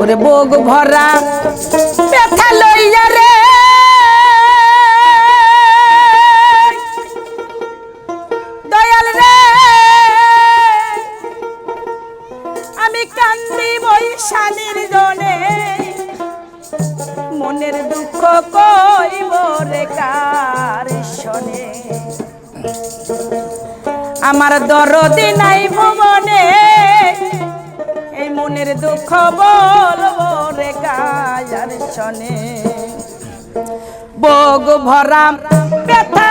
ওরে বোগ ভরা ব্যথা লইয়া রে। দয়াল রে। আমি কান্দি বৈশালীর জনে। মনের দুঃখ কইব রে কার শোনে? আমার দরদি নাই ভবনে। এই মনের দুঃখ বলব রে গায়ার ছনে বগ ভরা ব্যথা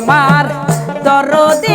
আমার দরদি